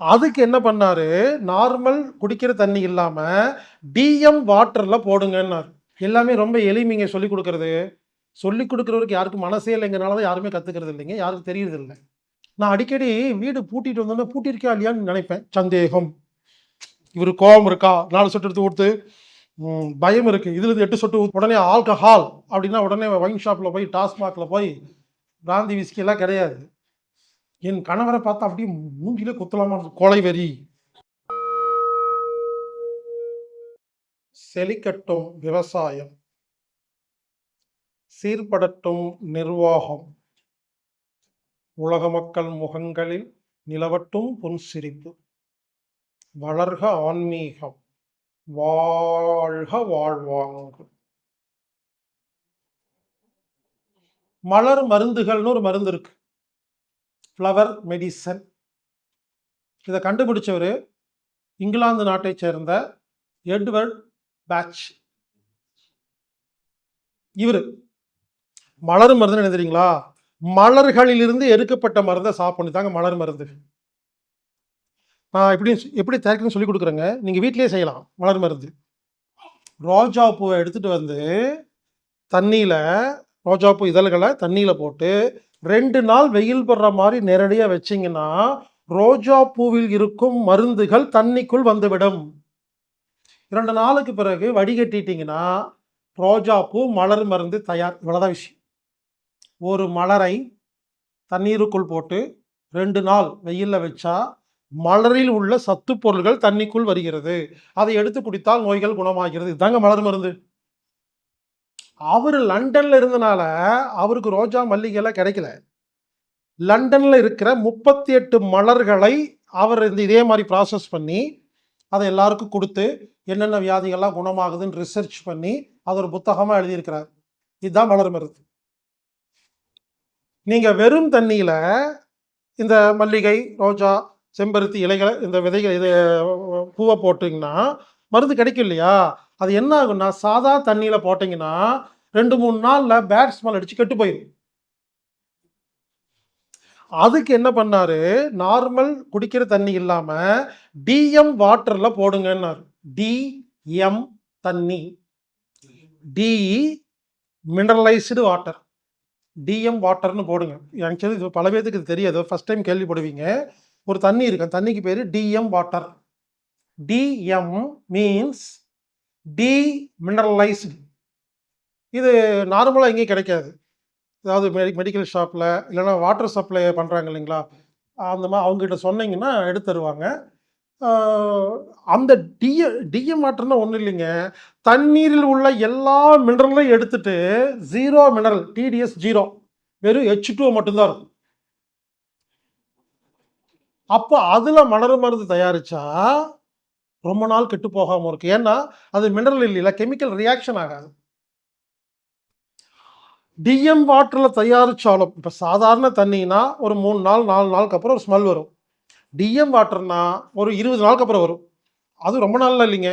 அதுக்கு என்ன பண்ணாரு? நார்மல் குடிக்கிற தண்ணி இல்லாம டிஎம் வாட்டர்ல போடுங்கன்னாரு. எல்லாமே ரொம்ப எளிமைங்க சொல்லி கொடுக்கறது. சொல்லி கொடுக்குறவருக்கு யாருக்கும் மனசே இல்லைங்கிறனால தான் யாருமே கத்துக்கிறது இல்லைங்க. யாருக்கும் தெரியறது இல்லை. நான் அடிக்கடி வீடு பூட்டிட்டு வந்தோன்னே பூட்டியிருக்கா இல்லையான்னு நினைப்பேன். சந்தேகம். இவர் கோபம் இருக்கா? நாலு சொட்டு எடுத்து கொடுத்து பயம் இருக்கு. இதுல இருந்து எட்டு சொட்டு உடனே ஆல்கஹால் அப்படின்னா உடனே ஒயின் ஷாப்ல போய் டாஸ்மாக்ல போய் பிராந்தி விஸ்கி எல்லாம் கிடையாது. என் கணவரை பார்த்தா அப்படியே மூஞ்சில குத்தலாமா கொலை வெறி. செழிக்கட்டும் விவசாயம். சீர்படட்டும் நிர்வாகம். உலக மக்கள் முகங்களில் நிலவட்டும் புன்சிரிப்பு வளர்க ஆன்மீகம். வாழ்க வாழ்வாங்கு. மலர் மருந்துகள்னு ஒரு மருந்து இருக்கு. ஃப்ளவர் மெடிசன் இதை கண்டுபிடிச்சவர் இங்கிலாந்து நாட்டை சேர்ந்த எட்வர்ட் பேட்ச் இவர் மலர் மருந்து என்ன தெரியுங்களா? மலர்களிலிருந்து எடுக்கப்பட்ட மருந்தை சாப்பிடணும். தாங்க மலர் மருந்து. நான் எப்படி எப்படி தயாரிக்கணும்னு சொல்லி கொடுக்குறேங்க. நீங்கள் வீட்டிலேயே செய்யலாம் மலர் மருந்து. ரோஜா பூவை எடுத்துகிட்டு வந்து தண்ணியில் ரோஜா பூ இதழ்களை தண்ணியில் போட்டு ரெண்டு நாள் வெயில் படுற மாதிரி நேரடியாக வச்சிங்கன்னா ரோஜா பூவில் இருக்கும் மருந்துகள் தண்ணிக்குள் வந்துவிடும். இரண்டு நாளுக்கு பிறகு வடிகட்டிட்டிங்கன்னா ரோஜா பூ மலர் மருந்து தயார் இவ்வளோதான் விஷயம். ஒரு மலரை தண்ணீருக்குள் போட்டு ரெண்டு நாள் வெயிலில் வச்சா மலரில் உள்ள சத்து பொருள்கள் தண்ணிக்குள் வருகிறது. அதை எடுத்து குடித்தால் நோய்கள் குணமாகிறது. இதுதாங்க மலர் மருந்து. அவர் லண்டனில் இருந்தனால அவருக்கு ரோஜா மல்லிகைலாம் கிடைக்கல. லண்டனில் இருக்கிற முப்பத்தி எட்டு மலர்களை அவர் இந்த இதே மாதிரி ப்ராசஸ் பண்ணி அதை எல்லாருக்கும் கொடுத்து என்னென்ன வியாதிகள்லாம் குணமாகுதுன்னு ரிசர்ச் பண்ணி அது ஒரு புத்தகமாக எழுதியிருக்கிறார். இதுதான் மலர் மருந்து. நீங்கள் வெறும் தண்ணியில் இந்த மல்லிகை ரோஜா செம்பருத்தி இலைகளை இந்த விதைகள் இது பூவை போட்டிங்கன்னா மருந்து கிடைக்கும் இல்லையா? அது என்ன ஆகும்னா சாதா தண்ணியில் போட்டிங்கன்னா ரெண்டு மூணு நாளில் பேட் ஸ்மெல் அடித்து கெட்டு போயிடும் அதுக்கு என்ன பண்ணார்? நார்மல் குடிக்கிற தண்ணி இல்லாமல் டிஎம் வாட்டரில் போடுங்கன்னாரு. டிஎம் தண்ணி. டி மினரலைஸ்டு வாட்டர் டிஎம் வாட்டர்னு போடுங்க. ஆக்சுவலி இது பல பேர்த்துக்கு இது தெரியாது. ஃபர்ஸ்ட் டைம் கேள்விப்படுவீங்க. ஒரு தண்ணி இருக்கு. தண்ணிக்கு பேர் DM water DM means demineralised இது நார்மலாக எங்கேயும் கிடைக்காது. அதாவது மெடி மெடிக்கல் ஷாப்பில் இல்லைன்னா வாட்டர் சப்ளை பண்ணுறாங்க இல்லைங்களா? அந்த மாதிரி அவங்ககிட்ட சொன்னீங்கன்னா எடுத்து தருவாங்க. அந்த டிஎ டிஎம் வாட்டர்னா ஒன்றும் இல்லைங்க. தண்ணீரில் உள்ள எல்லா மினரலையும் எடுத்துட்டு ஜீரோ மினரல் டிடிஎஸ் ஜீரோ வெறும் ஹெச் டூ மட்டும்தான் இருக்கும். அப்போ அதில் மலர் மருந்து தயாரிச்சா ரொம்ப நாள் கெட்டு போகாமல் இருக்கும் ஏன்னா அது மினரல் இல்லையில கெமிக்கல் ரியாக்ஷன் ஆகாது. டிஎம் வாட்டரில் தயாரித்தாலும் இப்போ சாதாரண தண்ணினா ஒரு மூணு நாள் நாலு நாளுக்கு அப்புறம் ஒரு ஸ்மெல் வரும். டிஎம் வாட்டர்னா ஒரு இருபது நாளுக்கு அப்புறம் வரும். அது ரொம்ப நாள்ல இல்லைங்க.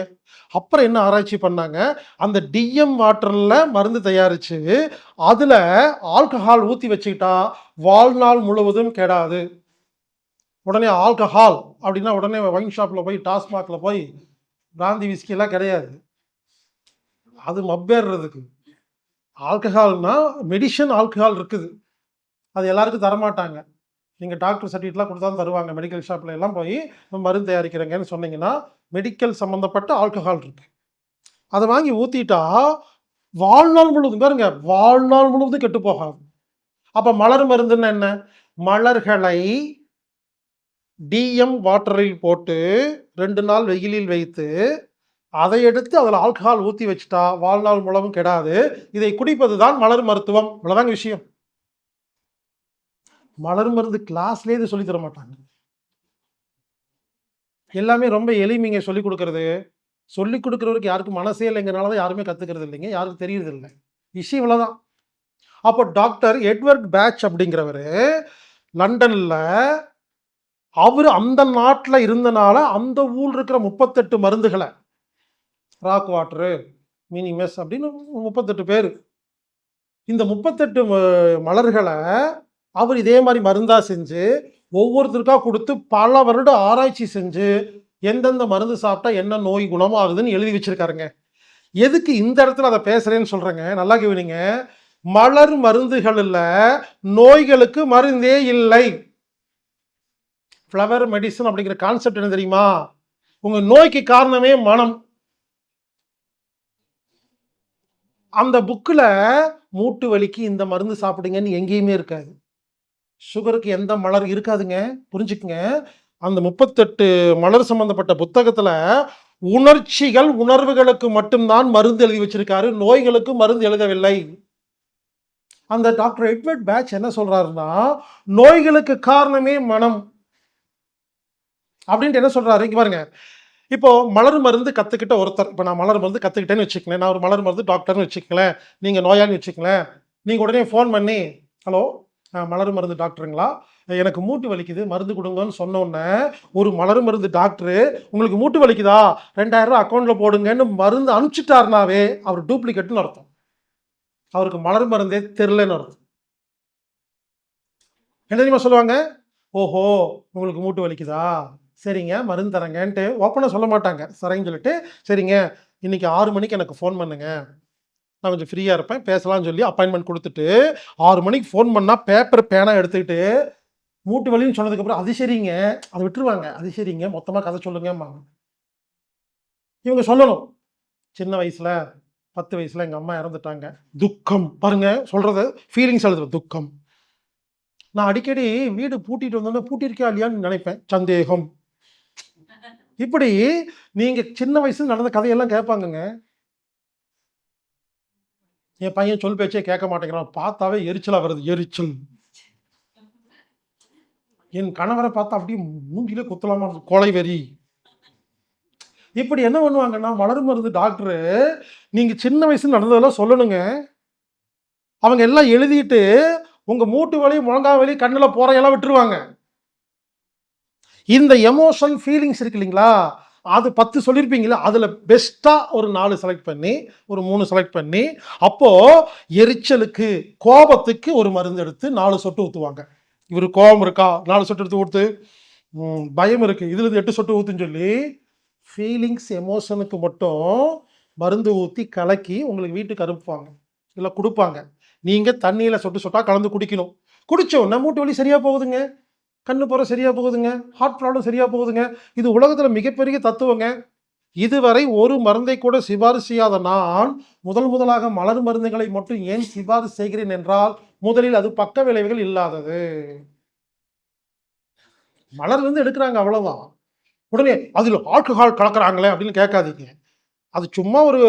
அப்புறம் என்ன ஆராய்ச்சி பண்ணாங்க? அந்த டிஎம் வாட்டரில் மருந்து தயாரித்து அதில் ஆல்கஹால் ஊற்றி வச்சுக்கிட்டா வாழ்நாள் முழுவதும் கெடாது. உடனே ஆல்கஹால் அப்படின்னா உடனே ஒயின் ஷாப்பில் போய் டாஸ்மாகில் போய் பிராந்தி விஸ்கிலாம் கிடையாது. அது மப்பேறதுக்கு ஆல்கஹால்னால் மெடிஷன் ஆல்கஹால் இருக்குது. அது எல்லாருக்கும் தரமாட்டாங்க. நீங்கள் டாக்டர் சர்டிஃபிகேட்லாம் கொடுத்தா தான் தருவாங்க. மெடிக்கல் ஷாப்பில் எல்லாம் போய் மருந்து தயாரிக்கிறேங்கன்னு சொன்னீங்கன்னா மெடிக்கல் சம்மந்தப்பட்ட ஆல்கஹால் இருக்கு. அதை வாங்கி ஊற்றிட்டா வாழ்நாள் முழுவதும் பாருங்க வாழ்நாள் முழுவதும் கெட்டு போகாது. அப்போ மலர் மருந்துன்னா என்ன? மலர்களை டிஎம் வாட்டரில் போட்டு ரெண்டு நாள் வெயிலில் வைத்து அதை எடுத்து அதில் ஆல்கஹால் ஊற்றி வச்சுட்டா வாழ்நாள் மூலமும் கெடாது. இதை குடிப்பது தான் மலர் மருத்துவம். இவ்வளோதாங்க விஷயம். மலர் மருந்து கிளாஸ்லேயே இது சொல்லி தர மாட்டாங்க. எல்லாமே ரொம்ப எளிமைங்க சொல்லிக் கொடுக்கறது. சொல்லிக் கொடுக்குறவருக்கு யாருக்கும் மனசே இல்லைங்கிறனால தான் யாருமே கற்றுக்கிறது இல்லைங்க. யாருக்கும் தெரியறது இல்லை. விஷயம் இவ்வளோதான் அப்போ டாக்டர் எட்வர்ட் பேட்ச் அப்படிங்கிறவர் லண்டனில் அவர் அந்த நாட்டில் இருந்தனால அந்த ஊர் இருக்கிற முப்பத்தெட்டு மருந்துகளை ராக் வாட்டரு மினிமஸ் அப்படின்னு முப்பத்தெட்டு பேர். இந்த முப்பத்தெட்டு ம- மலர்களை அவர் இதே மாதிரி மருந்தாக செஞ்சு ஒவ்வொருத்தருக்காக கொடுத்து பல வருட ஆராய்ச்சி செஞ்சு எந்தெந்த மருந்து சாப்பிட்டா என்ன நோய் குணமாகுதுன்னு எழுதி வச்சுருக்காருங்க. எதுக்கு இந்த இடத்துல அதை பேசுகிறேன்னு சொல்கிறேங்க நல்லா கேவினிங்க மலர் மருந்துகளில் நோய்களுக்கு மருந்தே இல்லை. ஃப்ளவர் மெடிசன் அப்படிங்கிற கான்செப்ட் என்ன தெரியுமா? உங்கள் நோய்க்கு காரணமே மனம். அந்த புக்கில் மூட்டு வலிக்கு இந்த மருந்து சாப்பிடுங்கன்னு எங்கேயுமே இருக்காது. சுகருக்கு எந்த மலர் இருக்காதுங்க. புரிஞ்சுக்குங்க. அந்த முப்பத்தெட்டு மலர் சம்பந்தப்பட்ட புத்தகத்தில் உணர்ச்சிகள் உணர்வுகளுக்கு மட்டும்தான் மருந்து எழுதி வச்சிருக்காரு. நோய்களுக்கு மருந்து எழுதவில்லை. அந்த டாக்டர் எட்வர்ட் பேட்ச் என்ன சொல்றாருன்னா நோய்களுக்கு காரணமே மனம். அப்படின்ட்டு என்ன சொல்கிறாரு இங்கே பாருங்க. இப்போ மலர் மருந்து கற்றுக்கிட்ட ஒருத்தர் இப்போ நான் மலர் மருந்து கற்றுக்கிட்டேன்னு வச்சுக்கங்களேன். நான் ஒரு மலர் மருந்து டாக்டர்னு வச்சுக்கலேன் நீங்கள் நோயாளின்னு வச்சுக்கங்களேன். நீங்கள் உடனே ஃபோன் பண்ணி ஹலோ மலர் மருந்து டாக்டருங்களா? எனக்கு மூட்டு வலிக்குது மருந்து கொடுங்கன்னு சொன்னோன்னே ஒரு மலர் மருந்து டாக்டரு உங்களுக்கு மூட்டு வலிக்குதா? ரெண்டாயிரம் ரூபாய் போடுங்கன்னு மருந்து அனுப்பிச்சிட்டாருனாவே அவர் டூப்ளிகேட்னு அர்த்தம். அவருக்கு மலர் மருந்தே தெரிலன்னு அர்த்தம். என்ன தெரியுமா சொல்லுவாங்க? ஓஹோ உங்களுக்கு மூட்டு வலிக்குதா? சரிங்க மருந்து தரேங்கன்ட்டு ஓப்பனாக சொல்ல மாட்டாங்க. சரின்னு சொல்லிட்டு சரிங்க இன்னைக்கு ஆறு மணிக்கு எனக்கு ஃபோன் பண்ணுங்க. நான் கொஞ்சம் ஃப்ரீயாக இருப்பேன் பேசலாம்னு சொல்லி அப்பாயின்மெண்ட் கொடுத்துட்டு ஆறு மணிக்கு ஃபோன் பண்ணால் பேப்பர் பேனாக எடுத்துக்கிட்டு மூட்டு வலின்னு சொன்னதுக்கப்புறம் அது சரிங்க அதை விட்டுருவாங்க. அது சரிங்க மொத்தமாக கதை சொல்லுங்கம்பாங்க. இவங்க சொல்லணும். சின்ன வயசில் பத்து வயசில் எங்கள் அம்மா இறந்துட்டாங்க. துக்கம். பாருங்க சொல்கிறத ஃபீலிங்ஸ் எழுதுற துக்கம். நான் அடிக்கடி வீடு பூட்டிட்டு வந்தோன்னே பூட்டியிருக்கா இல்லையான்னு நினைப்பேன். சந்தேகம். இப்படி நீங்க சின்ன வயசுல நடந்த கதையெல்லாம் கேட்பாங்கங்க. என் பையன் சொல் பேச்சே கேட்க மாட்டேங்கிறான். பார்த்தாவே எரிச்சலா வருது. எரிச்சல். என் கணவரை பார்த்தா அப்படியே மூஞ்சிலே குத்தலாமா கொலை வெறி. இப்படி என்ன பண்ணுவாங்கன்னா வளரும் மருந்து டாக்டரு நீங்க சின்ன வயசுல நடந்ததெல்லாம் சொல்லணுங்க. அவங்க எல்லாம் எழுதிட்டு உங்க மூட்டு வலி முழங்கா வலி கண்ணில் போறையெல்லாம் விட்டுருவாங்க. இந்த எமோஷன் ஃபீலிங்ஸ் இருக்கு இல்லைங்களா? அது பத்து சொல்லியிருப்பீங்களா அதில் பெஸ்ட்டாக ஒரு நாலு செலக்ட் பண்ணி ஒரு மூணு செலக்ட் பண்ணி அப்போது எரிச்சலுக்கு கோபத்துக்கு ஒரு மருந்து எடுத்து நாலு சொட்டு ஊற்றுவாங்க இவர் கோபம் இருக்கா? நாலு சொட்டு எடுத்து ஊற்று பயம் இருக்குது இதில் எட்டு சொட்டு ஊற்றுன்னு சொல்லி ஃபீலிங்ஸ் எமோஷனுக்கு மட்டும் மருந்து ஊற்றி கலக்கி உங்களுக்கு வீட்டுக்கு அனுப்புவாங்க. இல்லை கொடுப்பாங்க. நீங்கள் தண்ணியில் சொட்டு சொட்டா கலந்து குடிக்கணும். குடிச்ச உடனே மூட்டு வலி சரியாக போகுதுங்க. கண்ணு போகிற சரியாக போகுதுங்க ஹார்ட் ப்ராப்ளம் சரியாக போகுதுங்க. இது உலகத்தில் மிகப்பெரிய தத்துவங்க. இதுவரை ஒரு மருந்தை கூட சிபாரிசு செய்யாத நான் முதல் முதலாக மலர் மருந்துகளை மட்டும் ஏன் சிபாரிசு செய்கிறேன் என்றால் முதலில் அது பக்க விளைவுகள் இல்லாதது. மலர் வந்து எடுக்கிறாங்க அவ்வளோதான் உடனே அதில் ஆல்கஹால் கலக்குறாங்களே அப்படின்னு கேட்காதீங்க. அது சும்மா ஒரு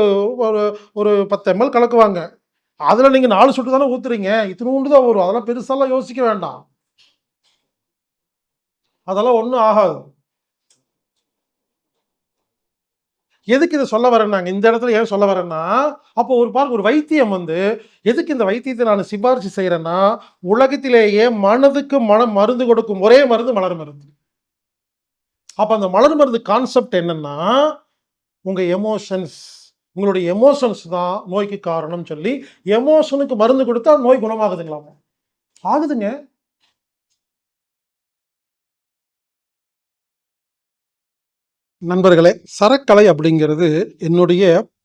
ஒரு ஒரு பத்து எம்எல் கலக்குவாங்க. அதில் நீங்கள் நாலு சொட்டு தானே ஊற்றுறீங்க இத்தினூண்டு தான் வரும். அதெல்லாம் பெருசாலாம் யோசிக்க வேண்டாம். அதெல்லாம் ஒன்றும் ஆகாது. எதுக்கு இதை சொல்ல வரேன்னாங்க? இந்த இடத்துல ஏன் சொல்ல வரேன்னா அப்போ ஒரு பார்க்க ஒரு வைத்தியம் வந்து எதுக்கு இந்த வைத்தியத்தை நான் சிபாரிசு செய்கிறேன்னா உலகத்திலேயே மனதுக்கு மன மருந்து கொடுக்கும் ஒரே மருந்து மலர் மருந்து. அப்போ அந்த மலர் மருந்து கான்செப்ட் என்னன்னா உங்கள் எமோஷன்ஸ் உங்களுடைய எமோஷன்ஸ் தான் நோய்க்கு காரணம் சொல்லி எமோஷனுக்கு மருந்து கொடுத்தா நோய் குணமாகுதுங்களாமா? ஆகுதுங்க. நண்பர்களே சரக்கலை அப்படிங்கிறது என்னுடைய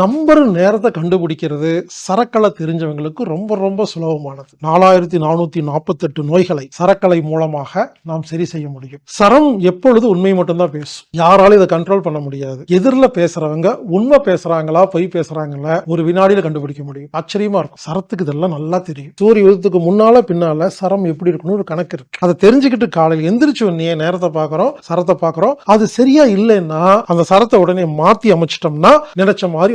நம்பர் நேரத்தை கண்டுபிடிக்கிறது சரக்கலை தெரிஞ்சவங்களுக்கு ரொம்ப ரொம்ப சுலபமானது. நாலாயிரத்தி நானூத்தி நாற்பத்தெட்டு நோய்களை சரக்கலை மூலமாக நாம் சரி செய்ய முடியும். சரம் எப்பொழுது உண்மை மட்டும்தான் பேசும். யாராலும் இதை கண்ட்ரோல் பண்ண முடியாது. எதிரில் பேசுறவங்க உண்மை பேசுறாங்களா பொய் பேசுறாங்களா ஒரு வினாடியில கண்டுபிடிக்க முடியும். ஆச்சரியமா இருக்கும். சரத்துக்கு இதெல்லாம் நல்லா தெரியும். சூரிய உதயத்துக்கு முன்னால பின்னால சரம் எப்படி இருக்கணும் ஒரு கணக்கு இருக்கு. அதை தெரிஞ்சுக்கிட்டு காலையில் எந்திரிச்சு உடனே நேரத்தை பார்க்கறோம் சரத்தை பார்க்கறோம். அது சரியா இல்லைன்னா அந்த சரத்தை உடனே மாத்தி அமைச்சிட்டோம்னா நினைச்ச மாதிரி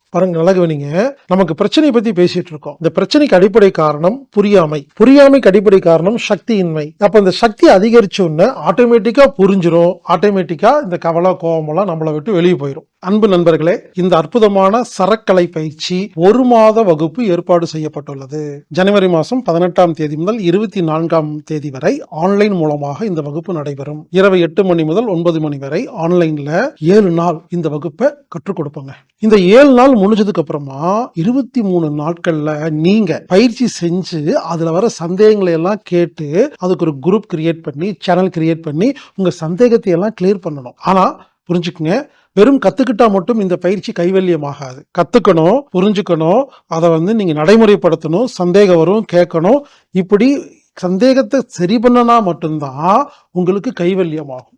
பாருங்க நல்லா கவனிங்க. நமக்கு பிரச்சனையை பத்தி பேசிட்டு இருக்கோம். இந்த பிரச்சனைக்கு அடிப்படை காரணம் புரியாமை. புரியாமைக்கு அடிப்படை காரணம் சக்தியின்மை. அப்ப இந்த சக்தி அதிகரிச்ச உடனே ஆட்டோமேட்டிக்கா புரிஞ்சிடும் ஆட்டோமேட்டிக்கா இந்த கவலை கோபமெல்லாம் நம்மளை விட்டு வெளியே போயிடும் அன்பு நண்பர்களே இந்த அற்புதமான சரக்கலை பயிற்சி ஒரு மாத வகுப்பு ஏற்பாடு செய்யப்பட்டுள்ளது. ஜனவரி மாதம் பதினெட்டாம் தேதி முதல் இருபத்தி நான்காம் தேதி வரை ஆன்லைன் மூலமாக இந்த வகுப்பு நடைபெறும். இரவு எட்டு மணி முதல் ஒன்பது மணி வரை ஆன்லைன்ல ஏழு நாள் இந்த வகுப்பை கற்றுக் கொடுப்போங்க. இந்த ஏழு நாள் முடிஞ்சதுக்கு அப்புறமா இருபத்தி மூணு நாட்கள்ல நீங்க பயிற்சி செஞ்சு அதுல வர சந்தேகங்களை எல்லாம் கேட்டு அதுக்கு ஒரு குரூப் கிரியேட் பண்ணி சேனல் கிரியேட் பண்ணி உங்க சந்தேகத்தை எல்லாம் கிளியர் பண்ணணும். ஆனா புரிஞ்சுக்குங்க. வெறும் கத்துக்கிட்டா மட்டும் இந்த பயிற்சி கைவல்யமாகாது. கத்துக்கணும் புரிஞ்சுக்கணும் அதை வந்து நீங்க நடைமுறைப்படுத்தணும் சந்தேகம் வரும் கேட்கணும். இப்படி சந்தேகத்தை சரி பண்ணனா மட்டும்தான் உங்களுக்கு கைவல்யமாகும்.